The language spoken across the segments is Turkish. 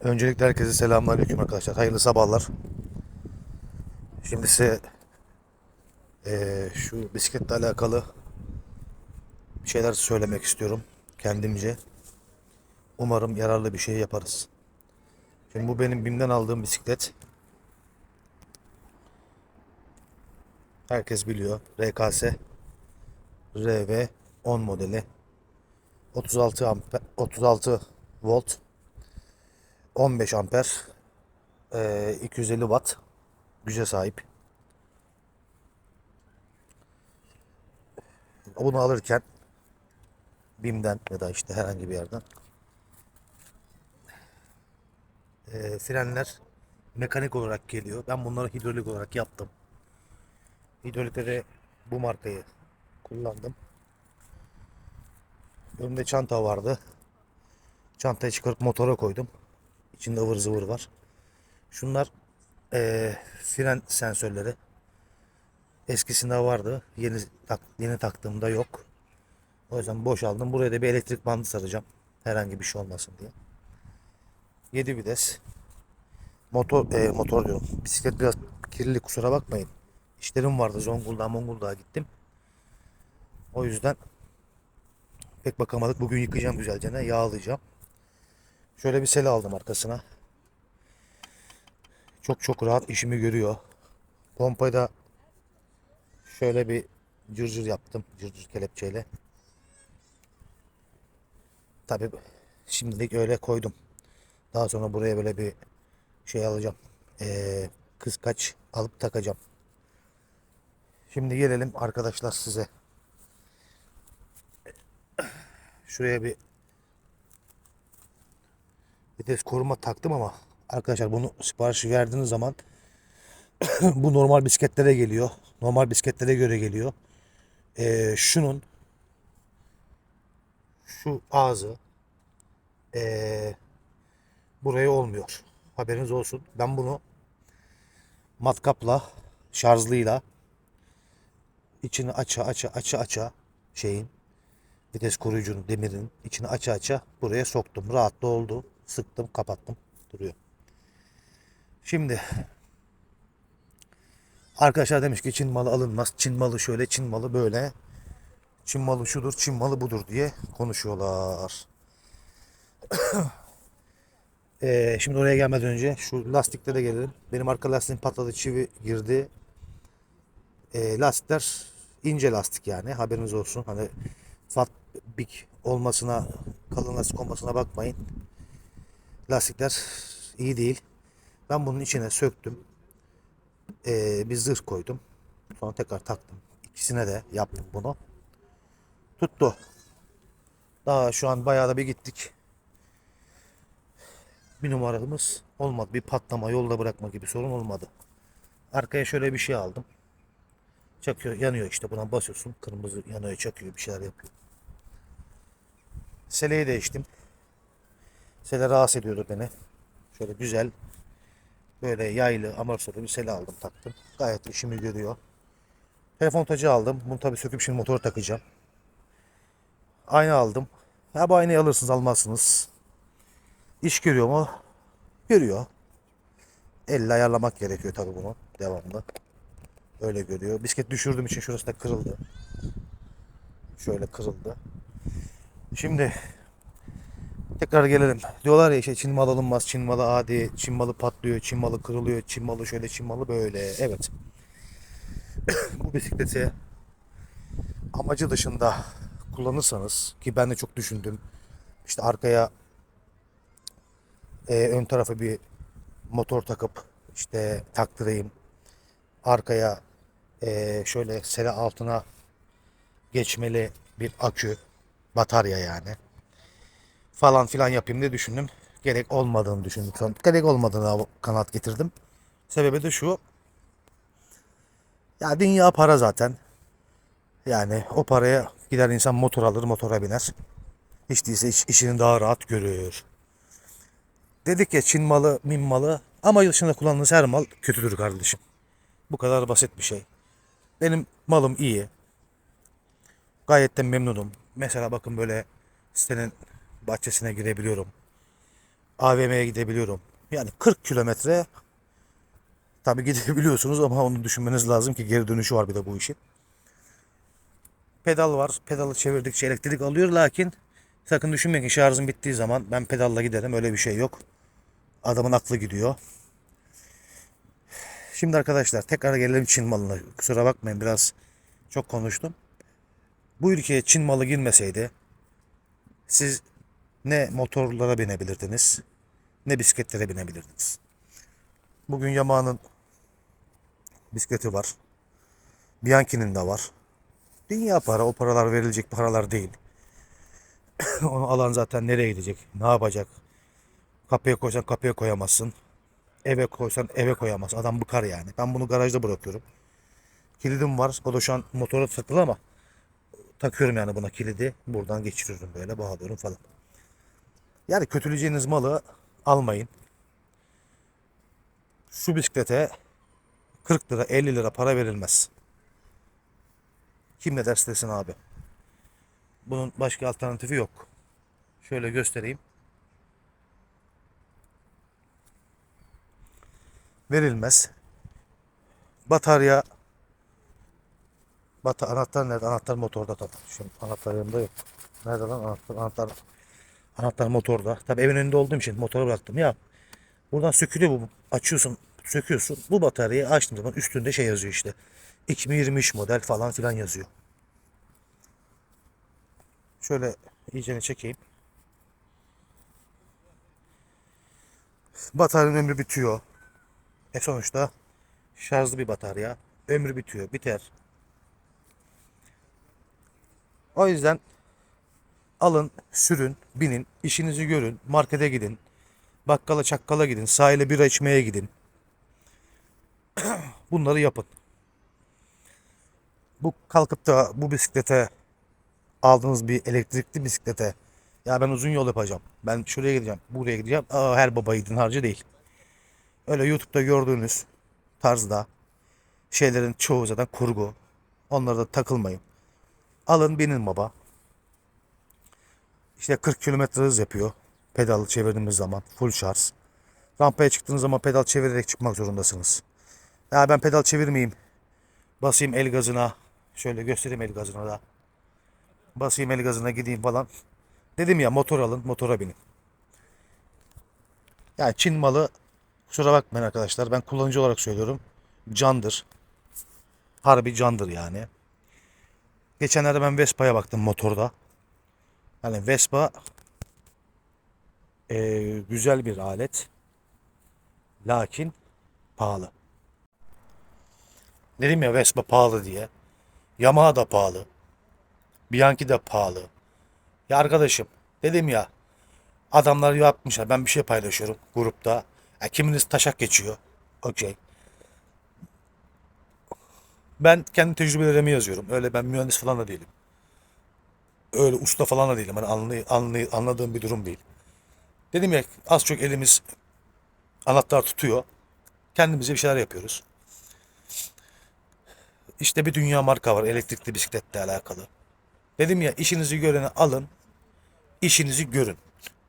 Öncelikle herkese selamünaleyküm arkadaşlar. Hayırlı sabahlar. Şimdi size eee, şu bisikletle alakalı bir şeyler söylemek istiyorum kendimce. Umarım yararlı bir şey yaparız. Şimdi bu benim BİM'den aldığım bisiklet. Herkes biliyor. RKS RV 10 modeli. 36 amper, 36 volt 15 amper eee, 250 watt güce sahip. Bunu alırken BİM'den ya da işte herhangi bir yerden eee, frenler mekanik olarak geliyor. Ben bunları hidrolik olarak yaptım. Hidrolikte de bu markayı kullandım. Önümde çanta vardı. Çantayı çıkarıp motora koydum. İçinde ıvır zıvır var. Şunlar eee, fren sensörleri. Eskisinde vardı. Yeni tak, yeni taktığımda yok. O yüzden boş aldım. Buraya da bir elektrik bandı saracağım. Herhangi bir şey olmasın diye. 7 vites. Motor eee, motor diyorum. Bisiklet biraz kirli kusura bakmayın. İşlerim vardı. Zonguldak'a Monguldak'a gittim. O yüzden pek bakamadık. Bugün yıkayacağım güzelce. Yağlayacağım. Şöyle bir sele aldım arkasına. Çok çok rahat işimi görüyor. Pompayı da şöyle bir cırcır yaptım. Cırcır kelepçeyle. Tabi şimdilik öyle koydum. Daha sonra buraya böyle bir şey alacağım. Ee, kıskaç alıp takacağım. Şimdi gelelim arkadaşlar size. Şuraya bir vites koruma taktım ama arkadaşlar bunu siparişi verdiğiniz zaman bu normal bisikletlere geliyor. Normal bisikletlere göre geliyor. Ee, şunun şu ağzı ee, buraya olmuyor. Haberiniz olsun. Ben bunu matkapla şarjlıyla içini aça aça aça aça şeyin vites koruyucunun demirin içini aça aça buraya soktum. Rahat da oldu. Sıktım kapattım. Duruyor. Şimdi arkadaşlar demiş ki Çin malı alınmaz. Çin malı şöyle Çin malı böyle. Çin malı şudur Çin malı budur diye konuşuyorlar. Ee, şimdi oraya gelmeden önce şu lastiklere gelelim. Benim arka lastiğim patladı çivi girdi. Ee, lastikler ince lastik yani haberiniz olsun. Hani fat big olmasına kalın lastik olmasına bakmayın. Lastikler iyi değil. Ben bunun içine söktüm. Ee, bir zırh koydum. Sonra tekrar taktım. İkisine de yaptım bunu. Tuttu. Daha şu an bayağı da bir gittik. Bir numaramız olmadı. Bir patlama, yolda bırakma gibi sorun olmadı. Arkaya şöyle bir şey aldım. Çakıyor, yanıyor işte. Buna basıyorsun. Kırmızı yanıyor, çakıyor, bir şeyler yapıyor. Seleyi değiştim. Sele rahatsız ediyordu beni. Şöyle güzel, böyle yaylı, amortisörlü bir sele aldım, taktım. Gayet işimi görüyor. Telefon tacı aldım. Bunu tabii söküp şimdi motora takacağım. Ayna aldım. Ha bu aynayı alırsınız, almazsınız. İş görüyor mu? Görüyor. Elle ayarlamak gerekiyor tabii bunu devamlı. Öyle görüyor. Bisiklet düşürdüğüm için şurası da kırıldı. Şöyle kırıldı. Şimdi tekrar gelelim. Diyorlar ya işte Çin malı alınmaz, Çin malı adi, Çin malı patlıyor, Çin malı kırılıyor, Çin malı şöyle, Çin malı böyle. Evet. Bu bisikleti amacı dışında kullanırsanız ki ben de çok düşündüm. İşte arkaya e, ön tarafa bir motor takıp işte taktırayım. Arkaya e, şöyle sele altına geçmeli bir akü batarya yani falan filan yapayım diye düşündüm. Gerek olmadığını düşündüm. Gerek olmadığına kanat getirdim. Sebebi de şu. Ya dünya para zaten. Yani o paraya gider insan motor alır motora biner. Hiç değilse iş- işini daha rahat görür. Dedik ya Çin malı, Min malı ama yıl dışında kullandığınız her mal kötüdür kardeşim. Bu kadar basit bir şey. Benim malım iyi. Gayet de memnunum. Mesela bakın böyle sitenin bahçesine girebiliyorum. AVM'ye gidebiliyorum. Yani 40 kilometre tabii gidebiliyorsunuz ama onu düşünmeniz lazım ki geri dönüşü var bir de bu işin. Pedal var. Pedalı çevirdikçe elektrik alıyor lakin sakın düşünmeyin ki şarjım bittiği zaman ben pedalla giderim. Öyle bir şey yok. Adamın aklı gidiyor. Şimdi arkadaşlar tekrar gelelim Çin malına. Kusura bakmayın biraz çok konuştum. Bu ülkeye Çin malı girmeseydi siz ne motorlara binebilirdiniz ne bisikletlere binebilirdiniz. Bugün Yamaha'nın bisikleti var. Bianchi'nin de var. Dünya para o paralar verilecek paralar değil. Onu alan zaten nereye gidecek? Ne yapacak? Kapıya koysan kapıya koyamazsın. Eve koysan eve koyamaz. Adam bıkar yani. Ben bunu garajda bırakıyorum. Kilidim var. O da şu an motora takılı ama takıyorum yani buna kilidi. Buradan geçiriyorum böyle bağlıyorum falan. Yani kötüleyeceğiniz malı almayın. Şu bisiklete 40 lira 50 lira para verilmez. Kim ne derse desin abi. Bunun başka alternatifi yok. Şöyle göstereyim. Verilmez. Batarya Bata anahtar nerede? Anahtar motorda tabii. Şimdi anahtar yanımda yok. Nerede lan anahtar? Anahtar anahtar motorda. Tabii evin önünde olduğum için motoru bıraktım. Ya buradan sökülüyor bu. Açıyorsun, söküyorsun. Bu bataryayı açtığım zaman üstünde şey yazıyor işte. 2023 model falan filan yazıyor. Şöyle iyicene çekeyim. Bataryanın ömrü bitiyor. E sonuçta şarjlı bir batarya. Ömrü bitiyor. Biter. O yüzden alın, sürün, binin, işinizi görün, markete gidin, bakkala çakkala gidin, sahile bira içmeye gidin. Bunları yapın. Bu kalkıp da bu bisiklete aldığınız bir elektrikli bisiklete ya ben uzun yol yapacağım. Ben şuraya gideceğim, buraya gideceğim. Aa, her baba yiğidin harcı değil. Öyle YouTube'da gördüğünüz tarzda şeylerin çoğu zaten kurgu. Onlara da takılmayın. Alın binin baba. İşte 40 kilometre hız yapıyor. Pedalı çevirdiğimiz zaman full şarj. Rampaya çıktığınız zaman pedal çevirerek çıkmak zorundasınız. Ya ben pedal çevirmeyeyim. Basayım el gazına. Şöyle göstereyim el gazına da. Basayım el gazına gideyim falan. Dedim ya motor alın motora binin. Yani Çin malı kusura bakmayın arkadaşlar. Ben kullanıcı olarak söylüyorum. Candır. Harbi candır yani. Geçenlerde ben Vespa'ya baktım motorda. Yani Vespa eee, güzel bir alet. Lakin pahalı. Dedim ya Vespa pahalı diye. Yamaha da pahalı. Bianchi de pahalı. Ya arkadaşım dedim ya adamlar yapmışlar. Ben bir şey paylaşıyorum grupta. Ya kiminiz taşak geçiyor. Okey. Ben kendi tecrübelerimi yazıyorum. Öyle ben mühendis falan da değilim. Öyle usta falan da değilim. Hani anlay, anlay, anladığım bir durum değil. Dedim ya az çok elimiz anahtar tutuyor. Kendimize bir şeyler yapıyoruz. İşte bir dünya marka var elektrikli bisikletle alakalı. Dedim ya işinizi göreni alın. işinizi görün.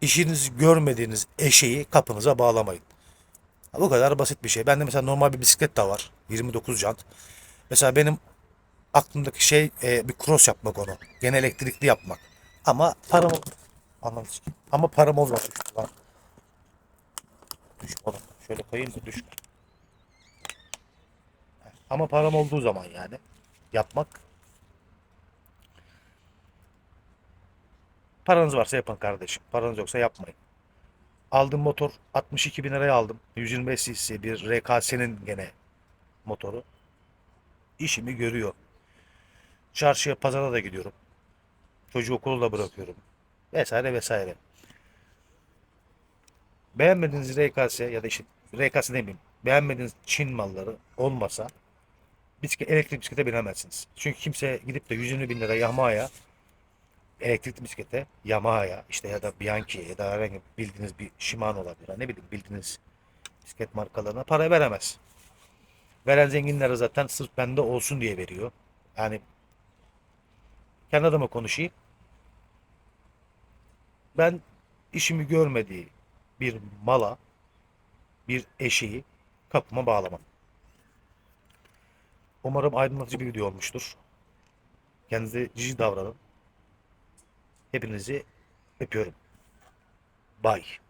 İşinizi görmediğiniz eşeği kapınıza bağlamayın. Bu kadar basit bir şey. Bende mesela normal bir bisiklet de var. 29 jant. Mesela benim aklımdaki şey e, bir cross yapmak onu. Gene elektrikli yapmak. Ama param anladım. Ama param olmadı. Lan. Düş oğlum. Şöyle koyayım da düş. Ama param olduğu zaman yani yapmak. Paranız varsa yapın kardeşim. Paranız yoksa yapmayın. Aldığım motor 62 bin liraya aldım. 125 cc bir RKS'nin gene motoru. İşimi görüyor. Çarşıya pazara da gidiyorum. Çocuğu okulu da bırakıyorum. Vesaire vesaire. Beğenmediğiniz RKS ya da işte RKS demeyeyim. Beğenmediğiniz Çin malları olmasa bisiklet, elektrik bisiklete binemezsiniz. Çünkü kimse gidip de 120 bin lira Yamaha'ya elektrikli bisiklete Yamaha'ya işte ya da Bianchi'ye ya da herhangi bildiğiniz bir Shimano olabilir. Ne bileyim bildiğiniz bisiklet markalarına para veremez. Veren zenginlere zaten sırf bende olsun diye veriyor. Yani kendi adıma konuşayım. Ben işimi görmediği bir mala bir eşeği kapıma bağlamam. Umarım aydınlatıcı bir video olmuştur. Kendinize cici davranın. Hepinizi öpüyorum. Bye.